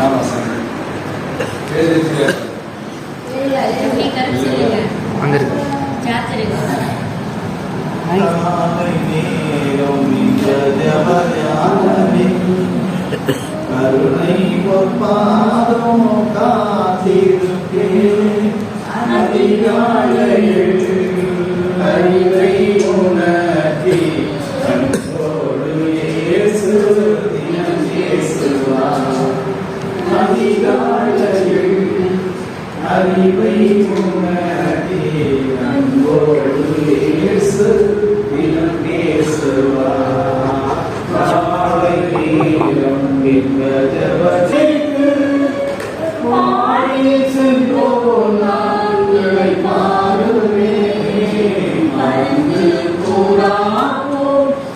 ஆமாம் சார் அங்க இருக்கு கருணை காத்திருப்பேன். அதிகாலையில் அறிவை உணர்த்தி, அன்போடு இயேசு தினம் இயேசுவார். காலை நேரம் மிக ஜபத்திற்கு மாறி சென்றோம் நாங்களை பாருவேன். மறந்து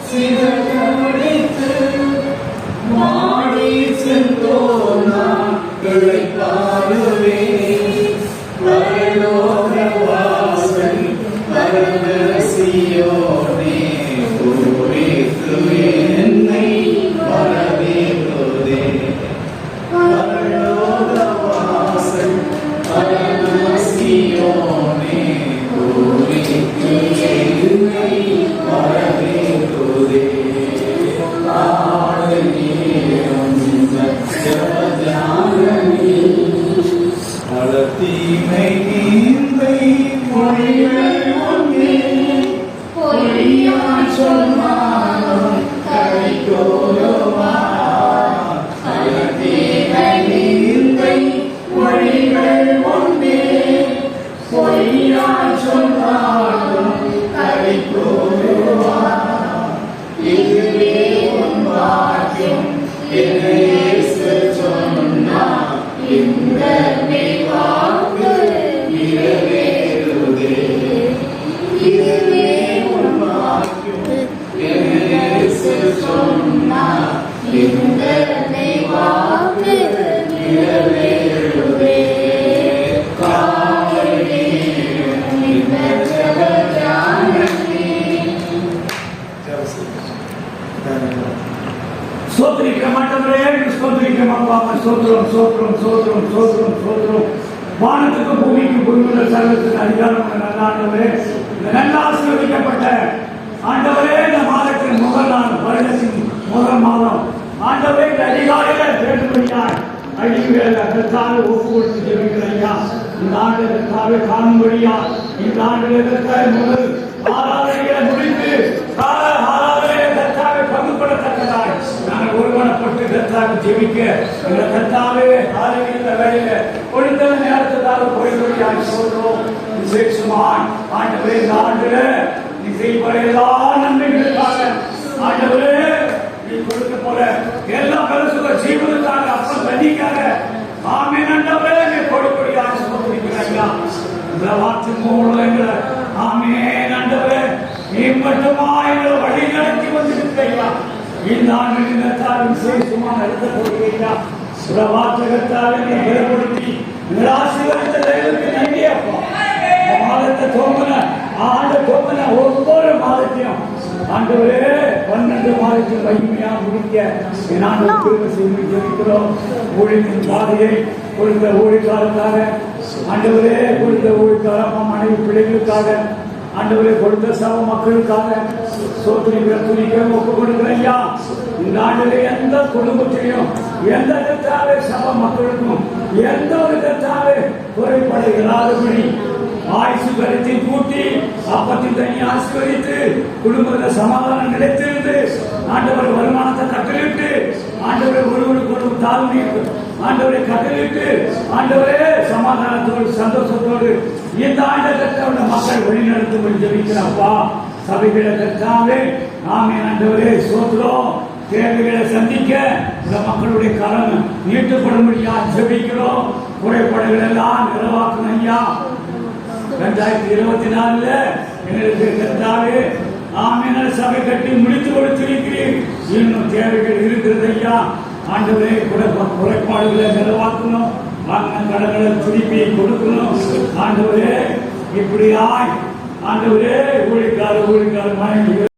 சிதறடித்து மாறி அடத்தீமை நீந்தை மொழிகள் ஒன்றே பொய்யாய் சொன்னாலும் கைகோலுமா. அடத்தீமை நீந்தை மொழிகள் ஒன்றே பொய்யாய் சொன்னாலும் சோத்திரிக்கிறோம் ஆண்டவரே ஸ்தோத்திரிக்கிறோம் அப்பா அம்மா சோத்திரம் சோத்திரம் சோத்திரம் சோத்திரம் சோத்திரம் வானத்துக்கு பூமிக்கு பூமியுள்ள சர்வத்துக்கு அதிகாரம் உள்ள நல்ல ஆண்டவரே நல்ல ஆசீர்வதிக்கப்பட்ட ஆண்டவரே இந்த மாதத்தின் முதல் நாள் வருடத்தின் முதல் மாதம் ஆண்டவரே இந்த அதிகாலையில வேண்டும்படியாய் அழிவேல அதற்காக ஒப்பு கொடுத்து ஜெபிக்கிற இந்த ஆண்டு கத்தாவை காணும்படியா இந்த ஆண்டு முதல் ஆறாவது முடித்து கால ஆராதனையை கத்தாவை பங்குபடத்தக்கதாய் நாங்கள் ஒருவனப்பட்டு கத்தாவை ஜெபிக்க இந்த கத்தாவே ஆலயத்தில் வேலையில கொடுத்த நேரத்துக்காக போய்படியாய் சொல்றோம். விசேஷமாய் ஆண்டவரே இந்த ஆண்டுல நீ செய்யப்பட எல்லா நன்மைகளுக்காக ஆண்டவரே நீ கொடுக்க போல எல்லா பரிசுத்த ஜீவனுக்காக அப்ப தண்ணிக்காக ஆமே நண்டவரே நீ கொடுப்படியாக சொல்லிக்கிறாயா இந்த வார்த்தை மூலம் எங்களை ஆமே நண்டவரே நீ மட்டுமா எங்களை வழி நடத்தி வந்திருக்கையா நிலத்தால் விசேஷமா நடத்த போகிறீர்களா சில வார்த்தகத்தால் நீ ஏற்படுத்தி நிராசீகரித்த தெய்வத்துக்கு நன்றி அப்பா. இந்த மாதத்தை தோங்கின ஆண்டு தோங்கின ஒவ்வொரு மாதத்தையும் ஆண்டவரே பன்னெண்டு மாதத்தில் மகிமையா முடிக்க நான் திரும்ப செய்து ஜெபிக்கிறோம். ஊழியத்தின் பாதையை கொடுத்த ஊழியக்காரருக்காக ஆண்டவரே கொடுத்த ஊழியக்கார அம்மா மனைவி பிள்ளைகளுக்காக ஆண்டவரே கொடுத்த சப மக்களுக்காக சோதனை துணிக்க ஒப்பு கொடுக்கிறேன் ஐயா இந்த ஆண்டுல எந்த குடும்பத்திலையும் எந்த விதத்தாலே சப மக்களுக்கும் எந்த ஒரு விதத்தாலே குறைபாடு இல்லாதபடி ஆயுசு கருத்தை கூட்டி அப்பத்தின் தனி ஆசீர்வதித்து குடும்பத்தில் சமாதானம் நிலைத்திருந்து ஆண்டவர் வருமானத்தை கட்டளிட்டு ஆண்டவரை ஒருவருக்கு ஒரு தாழ்மை ஆண்டவரை கட்டளிட்டு ஆண்டவரே சமாதானத்தோடு சந்தோஷத்தோடு இந்த ஆண்டு மக்கள் வழிநடத்தும்படி ஜபிக்கிறப்பா சபைகளை கத்தாவே ஆமே ஆண்டவரே சோத்துறோம் தேவைகளை சந்திக்க இந்த மக்களுடைய கரம் நீட்டப்படும்படியா ஜெபிக்கிறோம். குறைபாடுகள் எல்லாம் நிறைவாக்கணும் ஐயா. ரெண்டாயிரத்தி இருபத்தி நாலுல எங்களுக்கு கத்தாவே ஆமீன சபை கட்டி முடித்து கொடுத்திருக்கிறேன் இன்னும் தேவைகள் இருக்கிறது ஐயா. ஆண்டவரே குறைபாடுகளை நிறைவாக்கணும். வாங்கின கடன்களை திருப்பி கொடுக்கணும். ஆண்டவரே இப்படியாய் ஆண்டவரே ஊழிக்கார ஊழிக்கார மனைவி